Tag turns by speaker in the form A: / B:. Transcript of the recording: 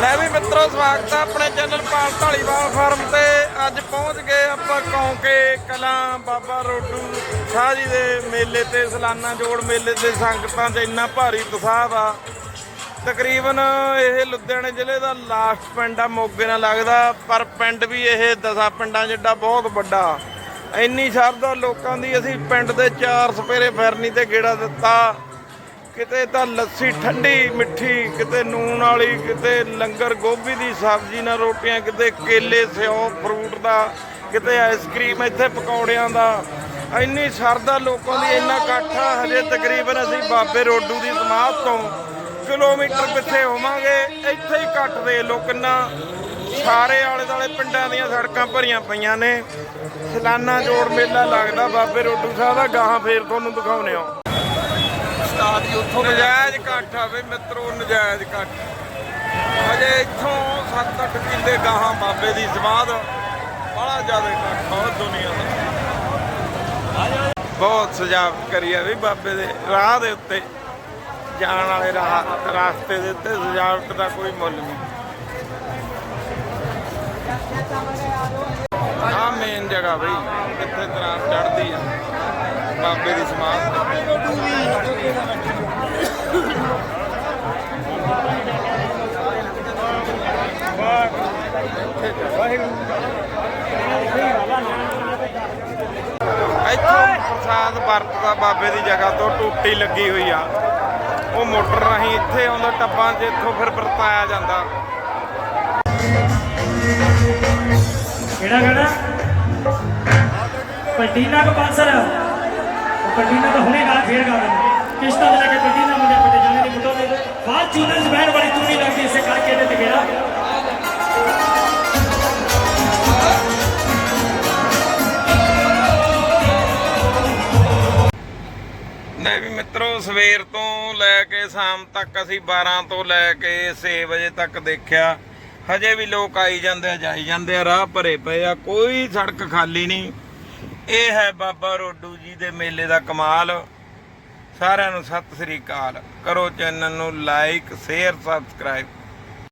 A: ਲੈ ਵੀ ਮਿੱਤਰੋ, ਸਵਾਗਤ ਹੈ ਆਪਣੇ ਚੈਨਲ ਪਾਲ ਢਾਲੀਵਾਲ ਫਾਰਮ ਤੇ। ਅੱਜ ਪਹੁੰਚ ਗਏ ਆਪਾਂ ਕੌਂਕੇ, ਕਲਾਂ, ਬਾਬਾ ਰੋਡੂ ਸ਼ਾਹ ਜੀ ਦੇ ਮੇਲੇ ਤੇ, ਸਲਾਨਾ ਜੋੜ ਮੇਲੇ ਤੇ। ਸੰਗਤਾਂ 'ਚ ਇੰਨਾ ਭਾਰੀ ਉਤਸ਼ਾਹ ਆ। ਤਕਰੀਬਨ ਇਹ ਲੁਧਿਆਣੇ ਜ਼ਿਲ੍ਹੇ ਦਾ ਲਾਸਟ ਪਿੰਡ ਆ, ਮੋਗੇ ਨਾਲ ਲੱਗਦਾ, ਪਰ ਪਿੰਡ ਵੀ ਇਹ ਦਸਾਂ ਪਿੰਡਾਂ ਜਿੱਡਾ ਬਹੁਤ ਵੱਡਾ। ਇੰਨੀ ਸ਼ਰਧਾ ਲੋਕਾਂ ਦੀ, ਅਸੀਂ ਪਿੰਡ ਦੇ ਚਾਰ ਸਪੇਰੇ ਫਿਰਨੀ ਤੇ ਗੇੜਾ ਦਿੱਤਾ। ਕਿਤੇ ਤਾਂ ਲੱਸੀ ਠੰਡੀ, ਮਿੱਠੀ, ਕਿਤੇ ਨੂਣ ਵਾਲੀ, ਕਿਤੇ ਲੰਗਰ ਗੋਭੀ ਦੀ ਸਬਜ਼ੀ ਨਾਲ ਰੋਟੀਆਂ, ਕਿਤੇ ਕੇਲੇ, ਸਿਓ, ਫਰੂਟ ਦਾ, ਕਿਤੇ ਆਈਸਕ੍ਰੀਮ, ਇੱਥੇ ਪਕੌੜਿਆਂ ਦਾ। ਇੰਨੀ ਸ਼ਰਧਾ ਲੋਕਾਂ ਦੀ, ਇੰਨਾ ਇਕੱਠਾ ਹਜੇ ਤਕਰੀਬਨ ਅਸੀਂ ਬਾਬੇ ਰੋਡੂ ਦੀ ਸਮਾਧ ਤੋਂ ਕਿਲੋਮੀਟਰ ਪਿੱਛੇ ਹੋਵਾਂਗੇ। ਇੱਥੇ ਹੀ ਇਕੱਠ ਦੇ ਲੋ ਕਿੰਨਾ ਸਾਰੇ ਆਲੇ ਦਾਲੇ ਪਿੰਡਾਂ ਦੀਆਂ ਸੜਕਾਂ ਭਰੀਆਂ ਪਈਆਂ ਨੇ। ਸਾਲਾਨਾ ਜੋੜ ਮੇਲਾ ਲੱਗਦਾ, ਬਾਬੇ ਰੋਡੂ ਸਾਹਿਬ ਦਾ, ਗਾਹਾਂ ਫੇਰ ਤੁਹਾਨੂੰ ਦਿਖਾਉਨੇ ਆ ਉਸਤਾਦ ਜੀ ਉੱਥੋਂ ਨਜਾਇਜ਼ ਇਕੱਠ ਆ ਬਈ, ਮਿੱਤਰੋ, ਨਜਾਇਜ਼ ਇਕੱਠ। ਹਜੇ ਇੱਥੋਂ 7-8 ਕਿੱਲੇ ਗਾਹਾਂ ਬਾਬੇ ਦੀ ਸਮਾਧ ਬੜਾ ਜ਼ਿਆਦਾ ਇਕੱਠ ਬਹੁਤ ਦੁਨੀਆ ਦਾ। ਬਹੁਤ ਸਜਾਵਟ ਕਰੀ ਆ ਵੀ ਬਾਬੇ ਦੇ ਰਾਹ ਦੇ ਉੱਤੇ। ਜਾਣ ਵਾਲੇ ਰਾਹ, ਰਸਤੇ ਦੇ ਉੱਤੇ ਸਜਾਵਟ ਦਾ ਕੋਈ ਮੁੱਲ ਨਹੀਂ। ਆ ਮੇਨ ਜਗ੍ਹਾ ਬਈ ਕਿੱਥੇ ਦਰਾਂ ਚੜਦੀ ਆ, ਬਾਬੇ ਦੀ ਸਮਾਧ। ਇੱਥੋਂ ਪ੍ਰਸਾਦ ਵਰਤਦਾ ਬਾਬੇ ਦੀ ਜਗ੍ਹਾ ਤੋਂ ਟੂਟੀ ਲੱਗੀ ਹੋਈ ਆ। ਉਹ ਮੋਟਰ ਰਾਹੀਂ ਇੱਥੇ ਆਉਂਦਾ, ਟੱਬਾਂ 'ਚ ਇੱਥੋਂ ਫਿਰ ਵਰਤਾਇਆ ਜਾਂਦਾ।
B: ਕਿਹੜਾ ਕਿਹੜਾ ਪਟੀਨਾ ਕੋ ਪਾਸਰ। ਉਹ ਪਟੀਨਾ ਤਾਂ ਹੁਣੇ ਗਾ, ਫੇਰ ਗਾ ਦਿੰਦੇ। ਕਿਸ਼ਤਾਂ ਦੇ ਲੈ ਕੇ ਪਟੀਨਾ ਮੁੰਡੇ ਪਟੇ ਜਾਣੇ ਨਹੀਂ ਮੁੰਡੋ ਬਾਅਦ ਚੂਨਰ ਚ ਬਹਿਣ ਵਾਲੀ ਤੂੰ ਨਹੀਂ ਲੱਗਦੀ ਇਸੇ ਕਰਕੇ।
A: ਲੈ ਵੀ ਮਿੱਤਰੋ, ਸਵੇਰ ਤੋਂ ਲੈ ਕੇ ਸ਼ਾਮ ਤੱਕ ਅਸੀਂ 12 ਤੋਂ ਲੈ ਕੇ 6 ਵਜੇ ਤੱਕ ਦੇਖਿਆ। ਹਜੇ ਵੀ ਲੋਕ ਆਈ ਜਾਂਦੇ ਆ, ਜਾਈ ਜਾਂਦੇ ਆ, ਰਾਹ ਭਰੇ ਪਏ ਆ, ਕੋਈ ਸੜਕ ਖਾਲੀ ਨਹੀਂ। ਇਹ ਹੈ ਬਾਬਾ ਰੋਡੂ ਜੀ ਦੇ ਮੇਲੇ ਦਾ ਕਮਾਲ। ਸਾਰਿਆਂ ਨੂੰ ਸਤਿ ਸ੍ਰੀ ਅਕਾਲ। ਕਰੋ ਚੈਨਲ ਨੂੰ ਲਾਈਕ, ਸ਼ੇਅਰ, ਸਬਸਕ੍ਰਾਈਬ।